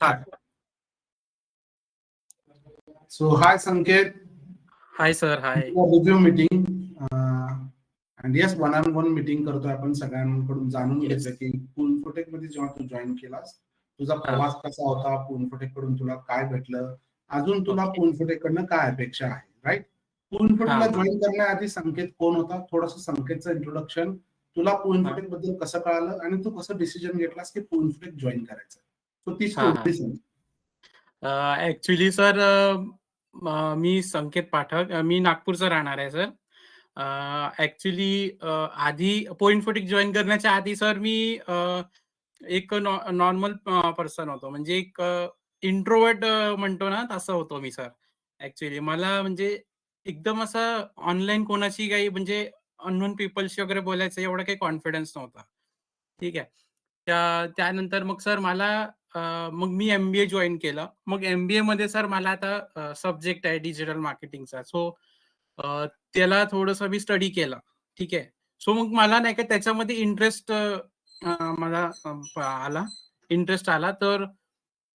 Start. So, hi Sanket. Hi sir hi review meeting and yes one on one meeting करतोय आपण सगळ्यांकडून. जाणून Yes. घ्यायचं की पुनफोटेकमध्ये जेव्हा तू जॉईन केलास तुझा प्रवास कसा होता? पुनफोटेककडून तुला काय भेटलं? अजून तुला. पुनफोटेक कडनं काय अपेक्षा आहे? राईट पुनफोटेकला. जॉईन करण्याआधी संकेत कोण होता? थोडस संकेतचं इंट्रोडक्शन तुला पुनफोटेकबद्दल कसं कळालं? आणि तू कसं डिसिजन घेतलास की पुनफोटेक जॉईन करायचं? ती ऍक्च्युली सर मी संकेत पाठक मी नागपूरचा राहणार आहे सर ऍक्च्युली आधी पॉइंट फोटिक जॉईन करण्याच्या आधी सर मी एक नॉर्मल पर्सन होतो. म्हणजे एक इंट्रोवर्ट म्हणतो ना तसं होतो मी सर ऍक्च्युली मला म्हणजे एकदम असं ऑनलाईन कोणाशी काही म्हणजे अननोन पीपलशी वगैरे बोलायचं एवढा काही कॉन्फिडन्स नव्हता. ठीक आहे. त्या त्यानंतर मग सर मला अ, मग मी एमबीए जॉईन केलं. मग एमबीए मध्ये सर मला आता सब्जेक्ट आहे डिजिटल मार्केटिंगचा सो त्याला थोडंसं मी स्टडी केला. ठीक आहे? सो मग मला नाही का त्याच्यामध्ये इंटरेस्ट मला अ, प- आला. इंटरेस्ट आला. तर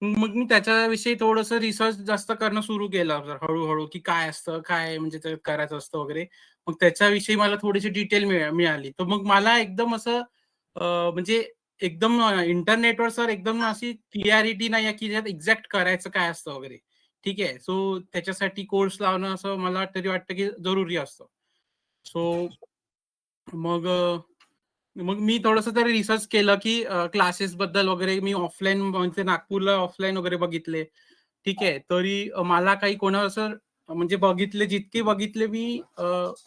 मग मी त्याच्याविषयी थोडंसं रिसर्च जास्त करणं सुरू केलं सर हळूहळू की काय असतं काय म्हणजे ते करायचं असतं वगैरे. मग त्याच्याविषयी मला थोडीशी डिटेल मिळाली. तर मग मला एकदम असं अ, म्हणजे एकदम इंटरनेटवर सर एकदम अशी क्लिअरिटी नाही आहे की एक्झॅक्ट करायचं काय असतं वगैरे. ठीक आहे. सो त्याच्यासाठी कोर्स लावणं असं मला तरी वाटतं की जरुरी असतं. सो मग मग मी थोडंसं तरी रिसर्च केलं की क्लासेस बद्दल वगैरे मी ऑफलाईन म्हणजे नागपूरला ऑफलाईन वगैरे बघितले. ठीक आहे. तरी मला काही कोणा असं म्हणजे बघितले जितके बघितले मी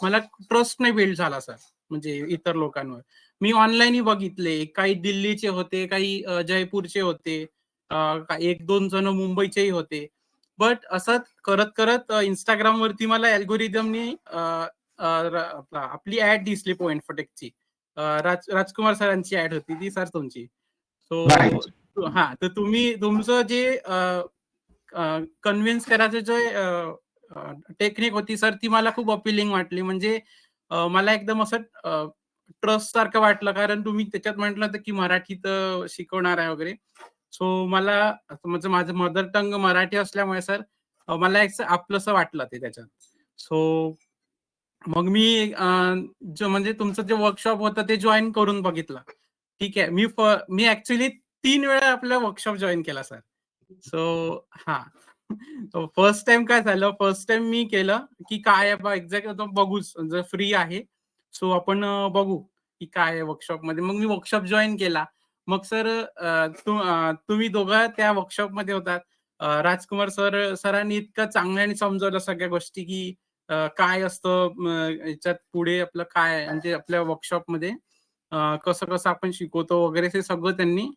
मला ट्रस्ट नाही बिल्ड झाला सर. म्हणजे इतर लोकांवर. मी ऑनलाईनही बघितले. काही दिल्लीचे होते काही जयपूरचे होते एक दोन जण मुंबईचेही होते. बट असं करत करत इंस्टाग्राम वरती मला अल्गोरिदमनी आपली ऍड दिसली पॉइंट फटेकची राज राजकुमार सरांची ऍड होती ती सर तुमची. सो. हा तर तुम्ही तुमचं जे कन्व्हिन्स करायचं जे टेक्निक होती सर ती मला खूप अपिलिंग वाटली. म्हणजे मला एकदम असं ट्रस्ट सारखं वाटलं कारण तुम्ही त्याच्यात म्हटलं होतं की मराठीत शिकवणार आहे वगैरे. सो मला म्हणजे माझं मदर टंग मराठी असल्यामुळे सर मला एक आपलंसं वाटलं ते त्याच्यात. सो मग मी जो म्हणजे तुमचं जे वर्कशॉप होतं ते जॉईन करून बघितलं. ठीक आहे. मी मी ऍक्च्युली तीन वेळा आपला वर्कशॉप जॉईन केला सर सो हा. फर्स्ट टाइम काय झालं? फर्स्ट टाइम मी केलं की काय बा एक्झॅक्ट बघूच. जर फ्री आहे सो आपण बघू की काय आहे वर्कशॉपमध्ये मग मी वर्कशॉप जॉईन केला. मग सर तुम्ही दोघं त्या वर्कशॉपमध्ये होतात राजकुमार सर सरांनी इतकं चांगल्याने समजवलं सगळ्या गोष्टी की काय असतं याच्यात पुढे आपलं काय म्हणजे आपल्या वर्कशॉपमध्ये कसं कसं आपण शिकवतो वगैरे ते सगळं त्यांनी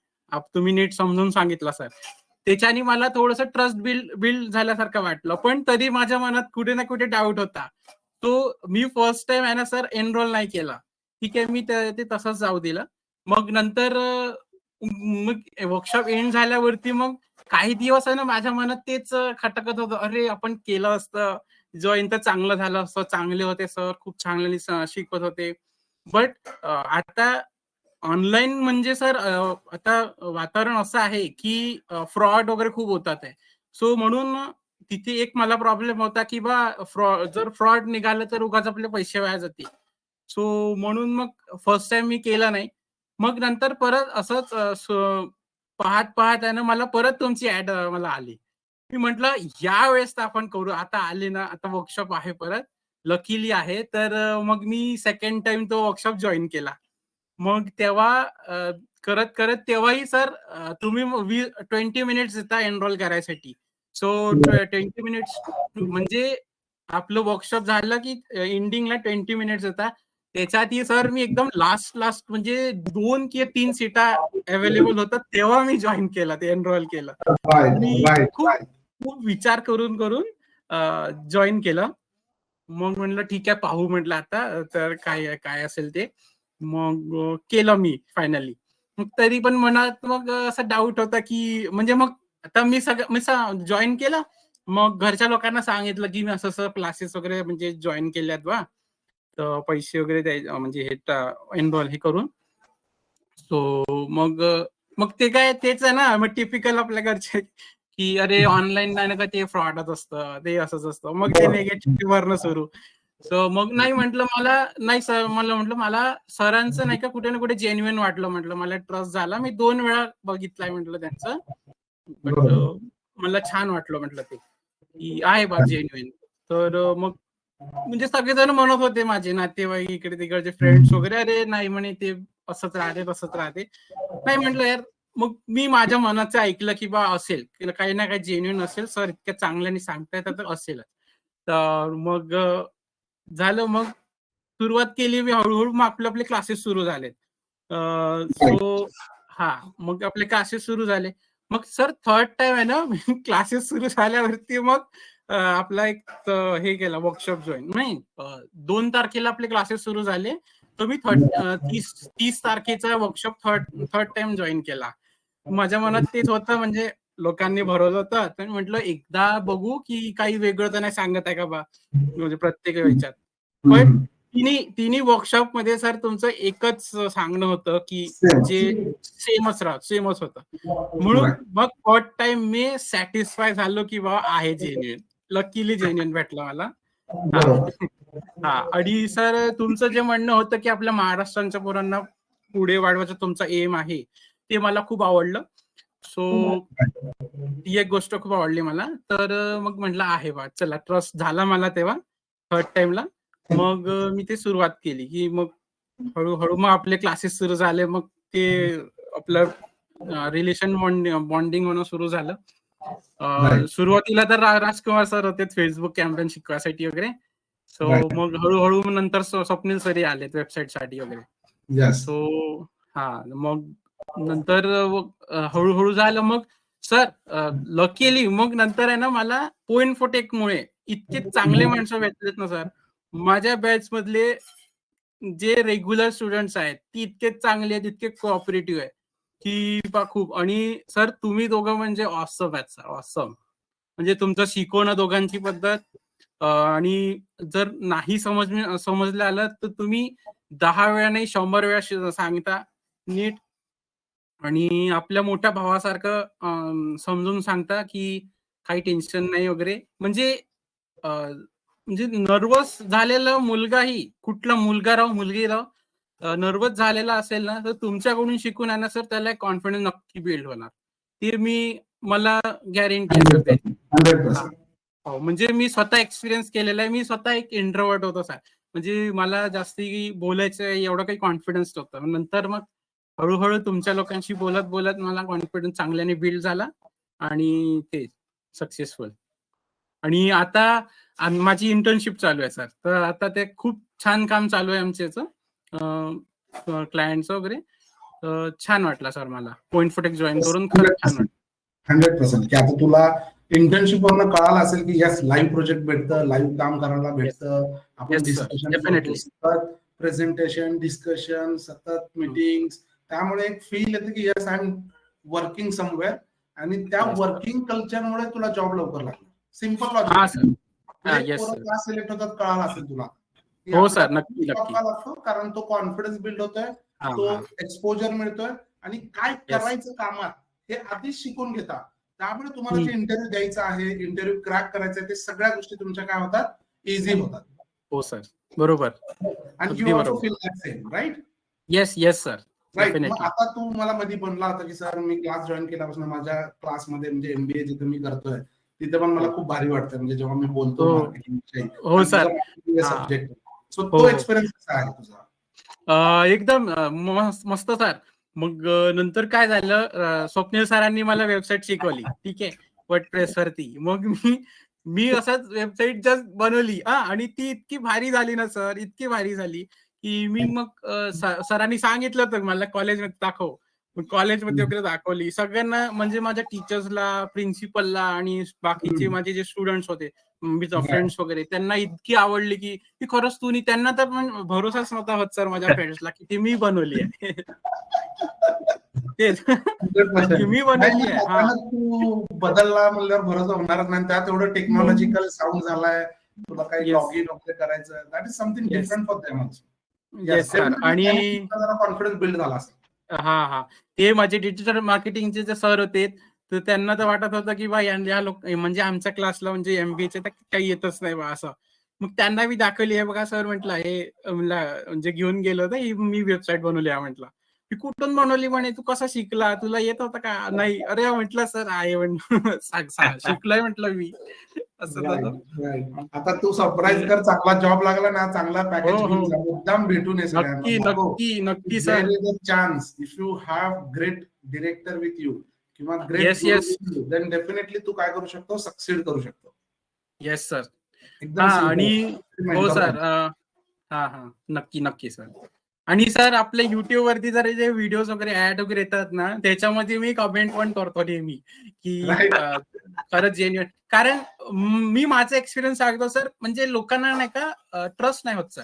तुम्ही नीट समजून सांगितलं सर त्याच्याने मला थोडस ट्रस्ट बिल्ड बिल्ड झाल्यासारखं वाटलं. पण तरी माझ्या मनात कुठे ना कुठे डाऊट होता. तो मी फर्स्ट टाइम आहे ना सर एनरोल नाही केला. ठीक आहे मी ते तसंच जाऊ दिलं. मग नंतर मग वर्कशॉप एंड झाल्यावरती मग काही दिवस आहे ना माझ्या मनात तेच खटकत होतं. अरे आपण केलं असतं. जॉईन तर चांगलं झालं असतं. चांगले होते सर खूप चांगले शिकवत होते. बट आता ऑनलाईन म्हणजे सर आता वातावरण असं आहे की फ्रॉड वगैरे खूप होतात आहे. सो म्हणून तिथे एक मला प्रॉब्लेम होता की बा फ्रॉड जर फ्रॉड निघालं तर उगाच आपले पैसे वाया जातील. सो म्हणून मग फर्स्ट टाइम मी केला नाही. मग नंतर परत असंच पाहत पाहत आहे ना मला परत तुमची ऍड मला आली. मी म्हंटल या वेळेस तर आपण करू. आता आले ना आता वर्कशॉप आहे परत. लकीली आहे. तर मग मी सेकंड टाइम तो वर्कशॉप जॉईन केला. मग तेव्हा करत करत तेव्हाही सर तुम्ही ट्वेंटी मिनिट्स देता एनरोल करायसाठी. सो ट्वेंटी मिनिट्स म्हणजे आपलं वर्कशॉप झालं की एंडिंगला ट्वेंटी मिनिट्स येतात त्याच्यातही सर मी एकदम लास्ट लास्ट म्हणजे दोन किंवा तीन सीटा अवेलेबल होतात तेव्हा मी जॉईन केलं ते एनरोल केलं. मी खूप खूप विचार करून करून जॉईन केलं. मग म्हणलं ठीक आहे पाहू म्हटलं आता तर काय काय असेल ते. मग केलं मी फायनली मग तरी पण मनात मग असा डाऊट होता की म्हणजे मग आता मी सगळं मी जॉईन केलं. मग घरच्या लोकांना सांगितलं की मी असं असं क्लासेस वगैरे म्हणजे जॉईन केल्यात बा. तर पैसे वगैरे द्याय म्हणजे हे एनरोल हे करून. सो मग मग ते काय तेच आहे ना. मग टिपिकल आपल्या घरचे की अरे ऑनलाईन नाही ना का ते फ्रॉडच असतं ते असंच असतं. मग ते निगेटिव्ह वरनं सुरू. सो मग नाही म्हटलं मला नाही सर मला म्हटलं मला सरांचं नाही का कुठे ना कुठे जेन्युइन वाटलं म्हटलं. मला ट्रस्ट झाला. मी दोन वेळा बघितलाय म्हटलं त्यांचं. बट. मला छान वाटलं म्हटलं ते की आहे बा जेन्युइन तर मग म्हणजे सगळेजण म्हणत होते माझे नातेवाईक इकडे तिकडचे फ्रेंड्स वगैरे अरे नाही म्हणे ते असंच राहते तसंच राहते. नाही म्हटलं यार मग मी माझ्या मनाचं ऐकलं की बा असेल काही ना काही जेन्युइन असेल सर इतक्या चांगल्याने सांगताय तर असेल तर मग झालं मग सुरुवात केली मी हळूहळू मग आपले आपले क्लासेस सुरू झाले सो हा मग आपले क्लासेस सुरू झाले. मग सर थर्ड टाइम आहे ना क्लासेस सुरू झाल्यावरती मग आपला एक हे केला वर्कशॉप जॉईन नाही दोन तारखेला आपले क्लासेस सुरू झाले. तर मी थर्ड तीस तीस तारखेचा workshop third third time join केला. माझ्या मनात तेच होतं म्हणजे लोकांनी भरवलं होतं. तर म्हटलं एकदा बघू की काही वेगळं तर नाही सांगत आहे का बा? म्हणजे प्रत्येक वेळच्यात. पण तिन्ही तिन्ही वर्कशॉपमध्ये सर तुमचं एकच सांगणं होतं की. जे सेमच राहत सेमच होतं. म्हणून मग फर्स्ट टाइम मी सॅटिस्फाय झालो की बाबा आहे जेन्युइन लकीली जेन्युइन भेटलं मला. हा. आणि सर तुमचं जे म्हणणं होतं की आपल्या महाराष्ट्रांच्या पोरांना पुढे वाढवायचं तुमचा एम आहे ते मला खूप आवडलं. सो ती एक गोष्ट खूप आवडली मला. तर मग म्हटलं आहे बा चला ट्रस्ट झाला मला तेव्हा थर्ड टाइमला मग मी ते सुरुवात केली की मग हळूहळू मग आपले क्लासेस सुरू झाले मग ते आपलं रिलेशन बॉन्डिंग होणं सुरू झालं. सुरुवातीला तर राजकुमार सर होते फेसबुक कॅम्पेन शिकवायसाठी वगैरे. सो. मग हळूहळू नंतर स्व- स्वप्नील सरी आले वेबसाईटसाठी वगैरे. सो हा मग नंतर हळूहळू झालं मग सर लकीली मग नंतर आहे ना मला पॉइंट फोटेक मुळे इतके चांगले माणसं भेटलेत ना सर माझ्या बॅच मधले जे रेग्युलर स्टुडंट्स आहेत ती इतके चांगले आहेत इतके कोऑपरेटिव्ह आहे की बा खूप. आणि सर तुम्ही दोघं म्हणजे ऑसम आहेत सर ऑसम म्हणजे तुमचं शिकवणं दोघांची पद्धत आणि जर नाही समज समजलं आलं तर तुम्ही दहा वेळा नाही शंभर वेळा सांगता नीट. आणि आपल्या मोठ्या भावासारखं समजून सांगता की काही टेन्शन नाही वगैरे. म्हणजे म्हणजे नर्वस झालेला मुलगाही कुठला मुलगा राहो मुलगी राहो नर्वस झालेला असेल ना तर तुमच्याकडून शिकून ना सर त्याला कॉन्फिडन्स नक्की बिल्ड होणार. ते मी मला गॅरंटी हो. म्हणजे मी स्वतः एक्सपिरियन्स केलेला आहे. मी स्वतः एक इंट्रोवर्ट होतो सर. म्हणजे मला जास्ती बोलायचं एवढं काही कॉन्फिडन्स नव्हतं. नंतर मग हळूहळू तुमच्या लोकांशी बोलत बोलत मला कॉन्फिडन्स चांगल्याने बिल्ड झाला आणि ते सक्सेसफुल आणि आता आम- माझी इंटर्नशिप चालू आहे सर तर आता ते खूप छान काम चालू आहे आमच्या याचं. क्लायंटचं वगैरे. छान वाटलं सर मला. पॉइंट फोटेक जॉईन करून खरंच छान वाटलं. Hundred percent. की आता तुला इंटर्नशिप वरनं कळालं असेल की यस लाईव्ह प्रोजेक्ट भेटतं लाईव्ह काम करायला भेटतं. आपण. डिस्कशन प्रेझेंटेशन डिस्कशन सतत मीटिंग त्यामुळे एक फील येतं की yes I am working somewhere आणि त्या. वर्किंग कल्चरमुळे तुला जॉब लवकर लागला सिंपल हा सर. क्लास सिलेक्ट होतात कळालं असेल तुला. हो, sir. नक्की, लागतो कारण तो कॉन्फिडन्स बिल्ड होतोय तो. एक्सपोजर मिळतोय आणि काय करायचं कामात हे आधीच शिकून घेता. त्यामुळे तुम्हाला जे इंटरव्ह्यू द्यायचा आहे इंटरव्ह्यू क्रॅक करायचा आहे ते सगळ्या गोष्टी तुमच्या काय होतात? इझी होतात. हो सर बरोबर. आणि you also. Feel same right yes yes sir right आता तू मला मध्ये बनला होता की सर मी क्लास जॉईन केल्यापासून माझ्या क्लासमध्ये म्हणजे एमबीए जिथे मी करतोय तिथे पण मला खूप भारी वाटतं म्हणजे जेव्हा मी बोलतो हो. मार्केटिंग हो, sir. हा. सब्जेक्ट सो हो, तो. एक्सपिरियन्स कसा आहे तुझा अं, एकदम मस्त सर मग नंतर काय झालं स्वप्नील सरांनी मला वेबसाईट शिकवली ठीक आहे वर्डप्रेस वरती मग मी मी असंच वेबसाईट जस्ट बनवली हा आणि ती इतकी भारी झाली ना सर इतकी भारी झाली की मी मग सरांनी सांगितलं होतं मला कॉलेजमध्ये दाखव कॉलेजमध्ये वगैरे दाखवली. सगळ्यांना म्हणजे माझ्या टीचर्सला प्रिन्सिपलला आणि बाकीचे. माझे जे स्टुडंट्स होते. फ्रेंड्स वगैरे त्यांना इतकी आवडली की की खरंच तू नी- त्यांना तर पण भरोसाच नव्हता होत सर माझ्या फ्रेंड्सला की ती मी बनवली आहे. तेच. मी बनवली आहे तू बदलला म्हणल्यावर भरोसा होणारच नाही. त्यात एवढं टेक्नॉलॉजिकल साऊंड झालाय. तुला काही Yes. लॉग इन वगैरे करायचं that is something. Different for them आणि कॉन्फिडन्स बिल्ड झाला असेल. हां, हां. ते माझे डिजिटल मार्केटिंगचे जे सर होते, तर त्यांना तर वाटत होतं, की बा या लोक म्हणजे आमच्या क्लासला म्हणजे एम-बी-एचे तर काही येतच नाही बा असं. मग त्यांना मी दाखवली, "हे बघा सर," म्हटलं, "हे म्हणजे घेऊन गेलो होतो, ही मी वेबसाईट बनवली आहे," म्हटलं. "ही कुठून बनवली?" म्हणे, "तू कसा शिकला? तुला येत होतं का?" "नाही." "अरे," म्हटलं, "सर आहे," म्हटलं, "सांग सांग शिकलोय," म्हटलं मी. असं. आता तू सरप्राईज कर चांगला जॉब लागला ना, चांगला पॅकेज हो, हो. मुद्दाम भेटून सगळ्यांना. नक्की, नको. नक्की, नक्की sir. Chance if you have great director with you किंवा ग्रेट. देन डेफिनेटली तू काय करू शकतो सक्सीड करू शकतो येस सर. एकदम हां. आणि हो सर. हां, हां. नक्की, नक्की सर. आणि सर आपले YouTubeवरती जर जे व्हिडिओज वगैरे ॲड वगैरे येतात ना, त्याच्यामध्ये मी कमेंट पण करतो नेहमी, की खरंच जेन्युइन कारण म माझा एक्सपिरियन्स सांगतो सर, म्हणजे लोकांना नाही का ट्रस्ट नाही होत sir.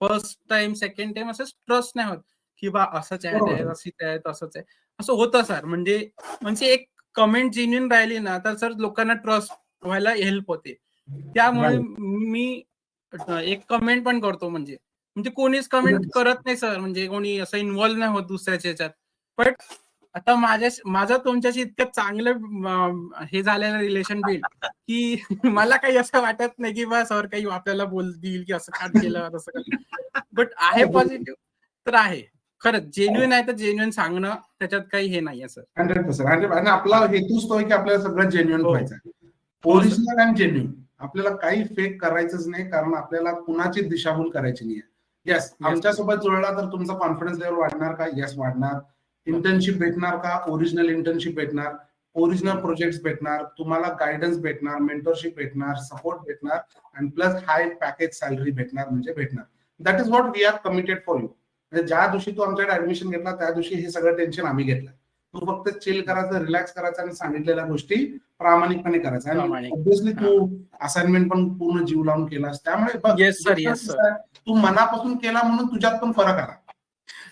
First time, second time असं ट्रस्ट नाही होत, की बा असंच आहे. अशीच आहे, तसंच आहे. असं होतं सर. म्हणजे म्हणजे एक कमेंट जेन्युइन राहिली ना, तर सर लोकांना ट्रस्ट व्हायला हेल्प होते. त्यामुळे. मी एक कमेंट पण करतो म्हणजे. म्हणजे कोणीच कमेंट. करत नाही सर, म्हणजे कोणी असं इन्व्हॉल्व नाही होत दुसऱ्याच्या ह्याच्यात. बट आता माझ्या माझं तुमच्याशी इतकं चांगलं हे झालेलं रिलेशन बिल्ड, की मला काही असं वाटत नाही, की बा सर काही आपल्याला बोलतील, की असं का केलं, तसं बट आहे पॉझिटिव्ह तर आहे. खरंच जेन्युइन आहे तर जेन्युइन सांगणं त्याच्यात काही हे नाहीये सर. हंड्रेड पर्सेंट आणि आपला हेतूच तो आहे की आपल्याला सगळं जेन्युइन हो. व्हायचं हो. ओरिजिनल अँड जेन्युइन आपल्याला काही फेक करायचंच नाही कारण आपल्याला कुणाची दिशाभूल करायची नाही येस आमच्यासोबत जुळला तर तुमचा कॉन्फिडन्स लेवल वाढणार का? येस वाढणार. इंटर्नशिप भेटणार का? ओरिजिनल इंटर्नशिप भेटणार. ओरिजिनल प्रोजेक्ट भेटणार. तुम्हाला गायडन्स भेटणार मेंटरशिप भेटणार सपोर्ट भेटणार आणि प्लस हाय पॅकेज सॅलरी भेटणार म्हणजे भेटणार. That is what we are committed for you म्हणजे ज्या दिवशी तू आमच्याकडे ऍडमिशन घेतला त्या दिवशी हे सगळं टेन्शन आम्ही घेतलं. तू फक्त चिल करायचं रिलॅक्स करायचं आणि सांगितलेल्या गोष्टी प्रामाणिकपणे करायचं आणि. ऑब्विसली तू असाइनमेंट पण पूर्ण जीव लावून केलास त्यामुळे तू मनापासून केला म्हणून तुझ्यात पण फरक आला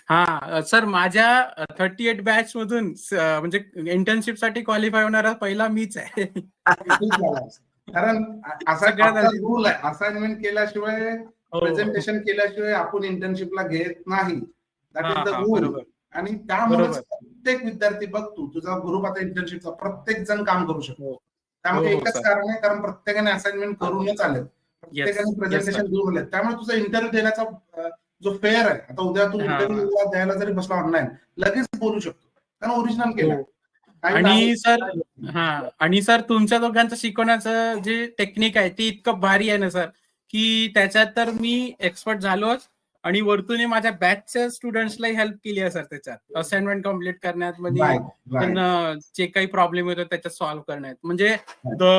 हां, सर माझ्या 38 बॅच मधून म्हणजे इंटर्नशिपसाठी क्वालिफाय होणारा पहिला मीच आहे. कारण असा. रूल आहे असाइनमेंट केल्याशिवाय हो. प्रेझेंटेशन केल्याशिवाय आपण इंटर्नशिपला घेत नाही दॅट हां, इज द हां, रूल बरोबर. आणि त्यामुळे. प्रत्येक विद्यार्थी बघ तू तुझा ग्रुप आता इंटर्नशिपचा प्रत्येक जण काम करू शकतो हो. त्यामध्ये हो, हो, एकच. कारण आहे कारण प्रत्येकाने असाइनमेंट करूनच आले प्रत्येकाने प्रेझेंटेशन. घेऊन आले त्यामुळे तुझा इंटरव्ह्यू देण्याचा जो फेअर आहे आता उद्या तू. इंटरव्ह्यू द्यायला जरी बसला ऑनलाईन लगेच बोलू शकतो कारण ओरिजिनल केलं. आणि सर हां आणि सर तुमच्या दोघांचं शिकवण्याचं जे टेक्निक आहे ते इतकं भारी आहे ना सर, की त्याच्यात तर मी एक्सपर्ट झालोच आणि वरतून माझ्या बॅचच्या स्टुडंट्सलाही हेल्प केली आहे सर त्याच्यात. असाइनमेंट कंप्लीट करण्यात म्हणजे त्यांना जे काही प्रॉब्लेम येतो त्याच्यात सॉल्व्ह करण्यात. म्हणजे द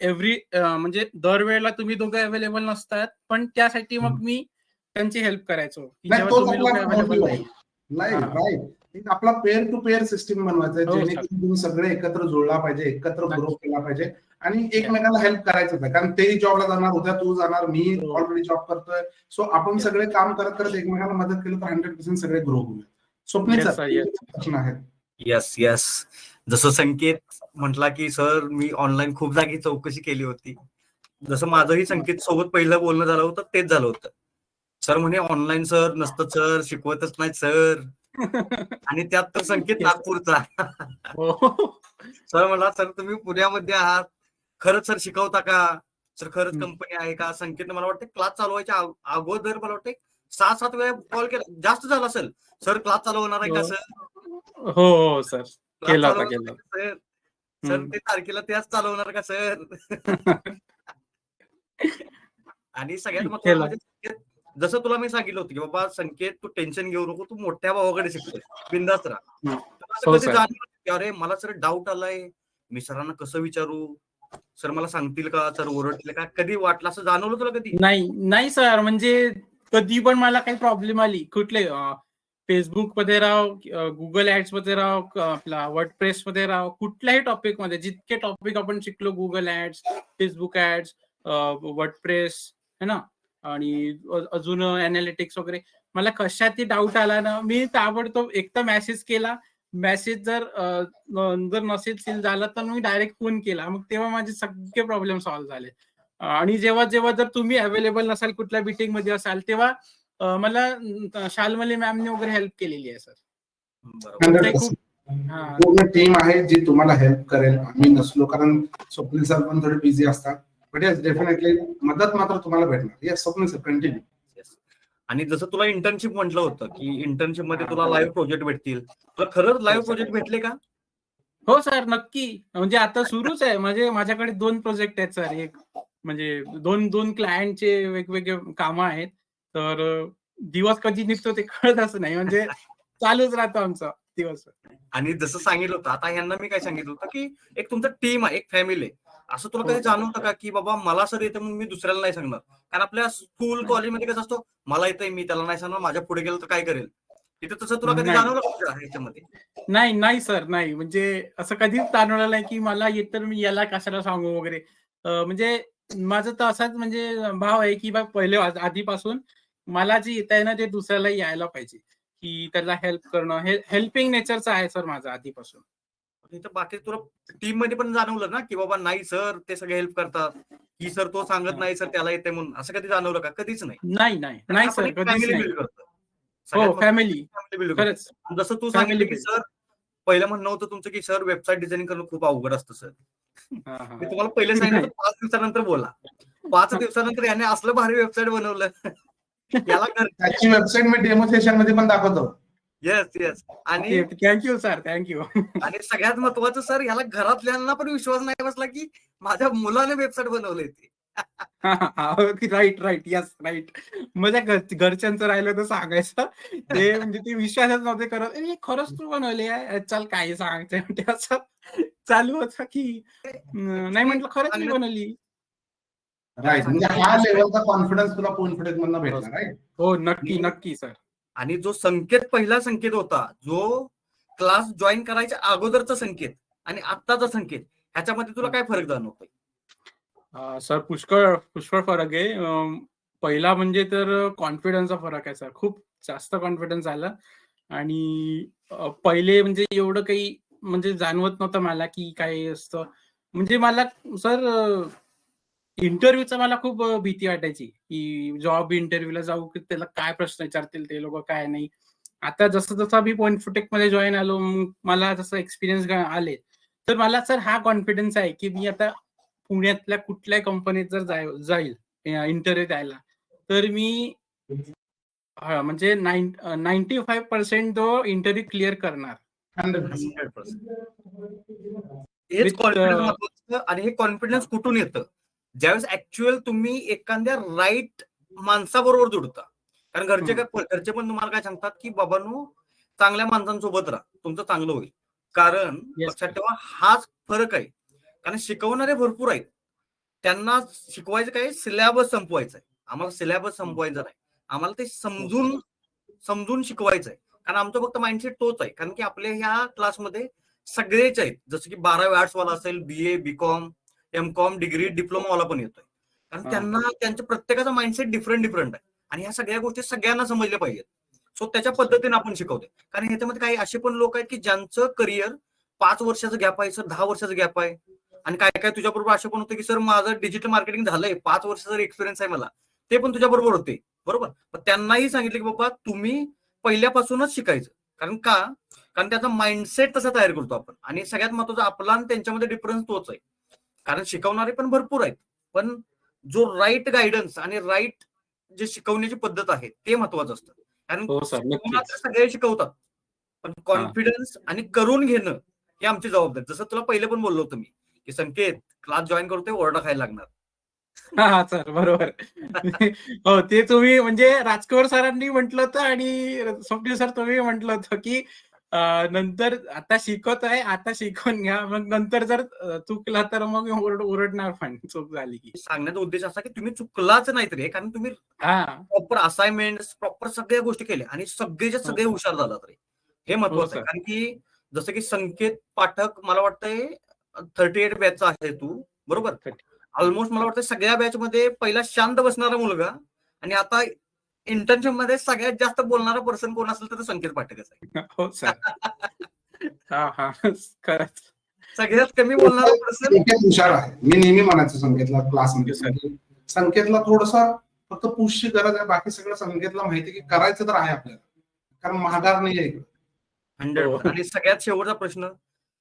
एव्हरी म्हणजे दरवेळेला तुम्ही दोघं अवेलेबल नसतात, पण त्यासाठी मग मी त्यांची हेल्प करायचो. आपला पेअर टू पेअर सिस्टीम बनवायचा आहे जेणेकरून तुम्ही सगळे एकत्र जुळला पाहिजे एकत्र. ग्रो केला पाहिजे. आणि एकमेकांना हेल्प करायचं आहे कारण तेही जॉबला जाणार उद्या तू जाणार मी हो. ऑलरेडी जॉब करतोय सो आपण. सगळे काम करत करत एकमेकांना मदत केली तर हंड्रेड पर्सेंट सगळे ग्रो होऊया. प्रश्न आहेत येस येस जसं संकेत म्हटला की सर मी ऑनलाईन खूप जागी चौकशी केली होती जसं माझंही संकेत सोबत पहिलं बोलणं झालं होतं तेच झालं होतं सर म्हणे ऑनलाईन सर नसतं सर शिकवतच नाही सर आणि त्यात तर संकेत. नागपूरचा हो. सर म्हणला सर तुम्ही पुण्यामध्ये आहात खरंच सर शिकवता का? सर खरंच. कंपनी आहे का? संकेतनं मला वाटतं क्लास चालू व्हायच्या अग- अगोदर मला वाटतं सहा सात वेळा कॉल केला. जास्त झाला असेल. सर क्लास चालू होणार आहे का हो. सर? हो, हो सर. केला होता, केला सर? सर. ते तारखेला त्याच चालवणार का सर? आणि सगळ्यात महत्त्वाचं केला. म्हणजे संकेत, जसं तुला मी सांगितलं होतं की बाबा संकेत तू टेन्शन घेऊ नको तू मोठ्या भावाकडे शिकतोय. बिंदास राहा. हम्म. तुला असं हो, अरे मला सर डाऊट आलाय. मी सरांना कसं विचारू? सर मला सांगतील का? सर ओरडतील का? कधी वाटलं? असं जाणवलं तुला कधी? नाही, नाही सर. म्हणजे कधी पण मला काही प्रॉब्लेम आली. कुठले? फेसबुकमध्ये राहो, गुगल Google ॲड्समध्ये राहो, वर्ड प्रेस मध्ये राहो, कुठल्याही टॉपिकमध्ये. जितके टॉपिक आपण शिकलो Google ads Facebook ads WordPress है ना? आणि अजून अनालिटिक्स वगैरे. मला कशातही डाऊट आला ना, मी ताबडतोब एकतर मेसेज केला. मेसेज जर जर नसेल झालं तर मी डायरेक्ट फोन केला. मग तेव्हा माझे सगळे प्रॉब्लेम सॉल्व्ह झाले. आणि जेव्हा, जेव्हा जर तुम्ही अवेलेबल नसाल कुठल्या मीटिंगमध्ये असाल तेव्हा मला शाल्मली मॅमनी वगैरे हेल्प केलेली आहे सर. हा पूर्ण टीम आहे जी तुम्हाला हेल्प करेल आम्ही नसलो कारण स्वप्नील सर पण थोडे बिझी असतात बट येस डेफिनेटली मदत मात्र तुम्हाला भेटणार येस स्वप्नील सर कंटिन्यू. आणि जसं तुला इंटर्नशिप म्हटलं होतं की इंटर्नशिपमध्ये तुला लाईव्ह प्रोजेक्ट भेटतील. तुला खरंच लाईव्ह प्रोजेक्ट भेटले का? हो सर नक्की. म्हणजे आता सुरूच आहे. म्हणजे माझ्याकडे दोन प्रोजेक्ट आहेत सर. एक म्हणजे दोन दोन क्लायंटचे वेगवेगळे कामं आहेत. तर दिवस कधी निघतो ते कळतच नाही. म्हणजे चालूच राहतो आमचा दिवस आणि जसं सांगितलं होतं आता यांना मी काय सांगितलं होतं की एक तुमचं टीम आहे एक फॅमिली आहे. असं तुला कधी जाणवतं का की बाबा मला सर येतं म्हणून मी दुसऱ्याला नाही सांगणार? कारण आपल्या स्कूल कॉलेजमध्ये कसं असतो मला येतंय मी त्याला नाही सांगणार माझ्या पुढे गेलं तर काय करेल? तिथे तसं तुला कधी. जाणवलं ह्याच्यामध्ये? नाही नाही सर नाही. म्हणजे असं कधीच जाणवलं नाही की मला येत तर मी याला कशाला सांगू वगैरे. म्हणजे माझं तर असाच म्हणजे भाव आहे की बा पहिले आधीपासून मला जे येत आहे ना ते दुसऱ्याला यायला पाहिजे. की त्याला हेल्प करणं हे हेल्पिंग नेचरचं आहे सर माझं आधीपासून. बाकी तुला टीममध्ये पण जाणवलं ना की बाबा नाही सर ते सगळे हेल्प करतात. की सर तो सांगत नाही सर त्याला येते म्हणून. असं कधी जाणवलं का? कधीच नाही. नाही नाही. नाही आपण सर. हो फॅमिली. खरंच. जसं तू सांगितलं की. सर पहिलं म्हणणं होतं तुमचं की सर वेबसाईट डिझाईनिंग करणं खूप अवघड असतं सर हा, हा. मी तुम्हाला पहिले सांगितलं पाच दिवसानंतर बोला. पाच दिवसानंतर याने असलं भारी वेबसाईट बनवलं. याला वेबसाईट मी डेमो सेशनमध्ये पण दाखवतो. येस येस आणि thank you sir thank you आणि सगळ्यात महत्वाचं सर ह्याला घरातल्यांना पण विश्वास नाही बसला की माझ्या मुलाने वेबसाईट बनवली ते. राईट राईट यस राईट माझ्या घर- घरच्यांचं राहिलं तर सांगायचं. ते म्हणजे ते विश्वासच नव्हते करत. "ए, खरंच तू बनवले आहे? चल काही सांगते. म्हणजे असं चालू होतं की नाही म्हटलं खरंच मी बनवली. राईट म्हणजे हा लेवलचा कॉन्फिडन्स तुला कॉन्फिडन्स मधनं भेटणार राईट हो नक्की नक्की सर आणि जो संकेत पहिला संकेत होता जो क्लास जॉईन करायच्या अगोदरचा संकेत आणि आत्ताचा संकेत ह्याच्यामध्ये तुला काय फरक जाणवतोय? सर पुष्कळ पुष्कळ फरक आहे. पहिला म्हणजे तर कॉन्फिडन्सचा फरक आहे सर. खूप जास्त कॉन्फिडन्स आला. आणि पहिले म्हणजे एवढं काही म्हणजे जाणवत नव्हतं मला की काय असतं. म्हणजे मला सर इंटरव्ह्यूचा मला खूप भीती वाटायची की जॉब इंटरव्ह्यूला जाऊ की त्याला काय प्रश्न विचारतील ते लोक काय नाही. आता जसं जसं मी पॉइंटमध्ये जॉईन आलो मग मला जसं एक्सपिरियन्स आले तर मला सर हा कॉन्फिडन्स आहे की मी आता पुण्यातल्या कुठल्याही कंपनीत जर जाय- जाईल इंटरव्ह्यू द्यायला तर मी हा, म्हणजे नाईन्टी फाईव्ह पर्सेंट तो इंटरव्ह्यू क्लिअर करणार. आणि हे कॉन्फिडन्स कुठून येतं? ज्यावेळेस ऍक्च्युअल तुम्ही एखाद्या राईट माणसाबरोबर जुडता. कारण घरचे काय घरचे पण तुम्हाला काय सांगतात की बाबांनो चांगल्या माणसांसोबत राहा. तुमचं चांगलं होईल. कारण लक्षात. ठेवा हाच फरक आहे. कारण शिकवणारे भरपूर आहेत. त्यांना शिकवायचं काय? सिलेबस संपवायचा आहे. आम्हाला सिलेबस संपवायचा नाही. आम्हाला ते समजून समजून शिकवायचं आहे. कारण आमचं फक्त माइंडसेट तोच आहे. कारण की आपल्या ह्या क्लासमध्ये सगळेच आहेत. जसं की बारावी आर्ट्स वाला असेल B A B com M com degree diploma वाला पण येतोय. कारण. त्यांना त्यांच्या प्रत्येकाचा माइंडसेट डिफरंट डिफरंट आहे. आणि ह्या सगळ्या गोष्टी सगळ्यांना समजल्या पाहिजेत. सो त्याच्या पद्धतीने आपण शिकवतोय. कारण ह्याच्यामध्ये काही असे पण लोक आहेत की ज्यांचं करिअर पाच वर्षाचं गॅप आहे सर दहा वर्षाचं गॅप आहे. आणि काय काय तुझ्या बरोबर असे पण होते की सर माझं डिजिटल मार्केटिंग झालंय. पाच वर्षाचा एक्सपिरियन्स आहे मला ते पण तुझ्या बरोबर होते. बरोबर? पण त्यांनाही सांगितलं की बाबा तुम्ही पहिल्यापासूनच शिकायचं. कारण का? कारण त्याचा माइंडसेट तसा तयार करतो आपण. आणि सगळ्यात महत्त्वाचा आपला आणि त्यांच्यामध्ये डिफरन्स तोच आहे. कारण शिकवणारे पण भरपूर आहेत. पण जो राईट गायडन्स आणि राईट जे शिकवण्याची पद्धत आहे ते महत्वाचं असतं. कारण हो सगळे शिकवतात. पण कॉन्फिडन्स आणि करून घेणं हे आमची जबाबदारी. जसं तुला पहिले पण बोललो होतो मी की संकेत क्लास जॉईन करतोय ओरडा खायला लागणार. हा सर बरोबर. हो ते तुम्ही म्हणजे राजकुमार सरांनी म्हटलं होतं आणि स्वप्नील सर तुम्ही म्हटलं होतं की नंतर आता शिकवत आहे आता शिकवून घ्या. मग नंतर जर चुकला तर मग ओरड ओरडणार पण. चूक झाली की. सांगण्याचा उद्देश असा की तुम्ही चुकलाच नाही तरी कारण तुम्ही हा. प्रॉपर असाइनमेंट प्रॉपर सगळ्या गोष्टी केल्या आणि सगळेच्या सगळे हो. हुशार झाला तरी हे महत्वाचं आहे. सर. कारण की जसं की संकेत पाठक मला वाटतंय थर्टी एट बॅचचा आहे तू. बरोबर? 38. ऑलमोस्ट मला वाटतं सगळ्या बॅच मध्ये पहिला शांत बसणारा मुलगा आणि आता इंटर्नशिपमध्ये सगळ्यात जास्त बोलणारा पर्सन कोण असेल तर तो संकेत पाठकच आहे. हो सर हा हा. खरंच. सगळ्यात कमी बोलणारा पर्सन संकेत हुशार आहे. मी नेहमी म्हणायचो संकेतला क्लासमध्ये. संकेतला थोडस फक्त पुशची गरज आहे. बाकी सगळं संकेतला माहिती की करायचं तर आहे आपल्याला. कारण महागार नाही आहे हंड्रेड हो. आणि सगळ्यात शेवटचा प्रश्न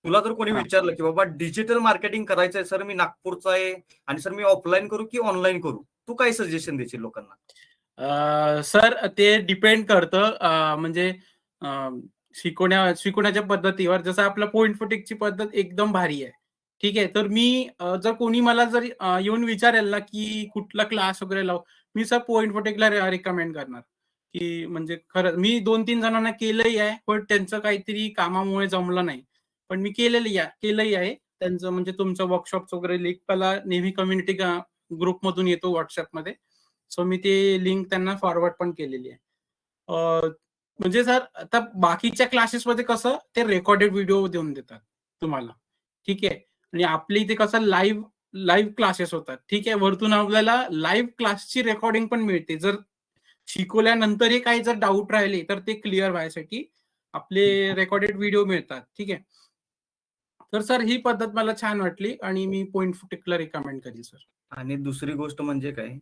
तुला जर कोणी हा. विचारलं की बाबा डिजिटल मार्केटिंग करायचंय सर मी नागपूरचा आहे आणि सर मी ऑफलाईन करू की ऑनलाईन करू? तू काय सजेशन देशील लोकांना? सर ते डिपेंड करतं. म्हणजे शिकवण्या शिकवण्याच्या पद्धतीवर. जसं आपलं पॉइंट फोटिकची पद्धत एकदम भारी आहे. ठीक आहे? तर मी जर कोणी मला जर येऊन विचारेल ना की कुठला क्लास वगैरे लाव मी सर पॉइंट फोटिकला रिकमेंड करणार. की म्हणजे खरं मी दोन तीन जणांना केलंही आहे पण त्यांचं काहीतरी कामामुळे जमलं नाही. पण मी केलेलं या केलंही आहे. त्यांचं म्हणजे तुमचं वर्कशॉप वगैरे लिंक मला नेहमी कम्युनिटी ग्रुपमधून येतो व्हॉट्सअपमध्ये सो मी ते लिंक त्यांना फॉरवर्ड पण केलेली आहे. म्हणजे सर आता बाकीच्या क्लासेसमध्ये कसं ते रेकॉर्डेड व्हिडिओ देऊन देतात तुम्हाला. ठीक आहे? आणि आपल्या इथे कसं लाईव्ह लाईव्ह क्लासेस होतात. ठीक आहे? वरतून आपल्याला लाईव्ह क्लासची रेकॉर्डिंग पण मिळते. जर शिकवल्यानंतरही काही जर डाऊट राहिले तर ते क्लिअर व्हायसाठी आपले रेकॉर्डेड व्हिडिओ मिळतात. ठीक आहे? तर सर ही पद्धत मला छान वाटली आणि मी पॉइंट फुटिकला रिकमेंड करीन सर. आणि दुसरी गोष्ट म्हणजे काय?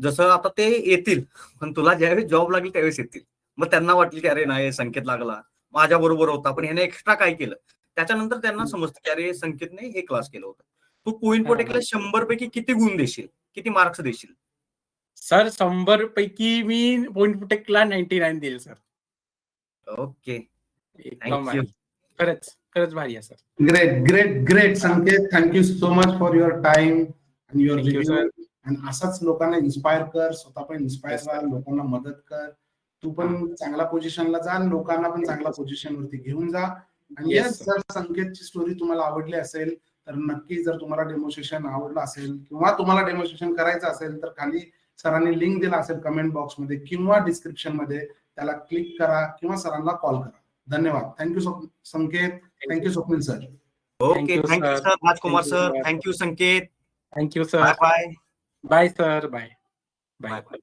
जसं आता ते येतील पण तुला ज्यावेळेस जॉब लागेल त्यावेळेस येतील. मग त्यांना वाटलं की अरे नाही संकेत लागला. माझ्या बरोबर होता पण ह्याने एक्स्ट्रा काय केलं? त्याच्यानंतर त्यांना समजतं की अरे संकेतने हे क्लास केलं होतं. तू पॉइंट हा. पोटेकला शंभर पैकी किती गुण देशील? किती मार्क्स देशील? सर शंभर पैकी मी पॉइंट फुटेकला नाईन्टी नाईन देईल सर. ओके. खरंच खरंच भारी आहे sir. Great great great Sanket. Thank you so much for your time and your आणि असाच लोकांना इन्स्पायर कर स्वतः पण इन्स्पायर. राहा लोकांना मदत कर. तू पण चांगल्या पोझिशनला जा आणि लोकांना पण चांगल्या पोझिशन वरती घेऊन जा. आणि. जर संकेतची स्टोरी तुम्हाला आवडली असेल तर नक्की जर तुम्हाला डेमोन्स्ट्रेशन आवडलं असेल किंवा तुम्हाला डेमोन्स्ट्रेशन करायचं असेल तर खाली सरांनी लिंक दिला असेल कमेंट बॉक्समध्ये किंवा डिस्क्रिप्शनमध्ये त्याला क्लिक करा किंवा सरांना कॉल करा. धन्यवाद. Thank you Sanket. Thank you Swapnil sir okay thank you. Sir Rajkumar sir. Thank you Sanket thank you bye sir bye bye sir bye Bye, bye bye.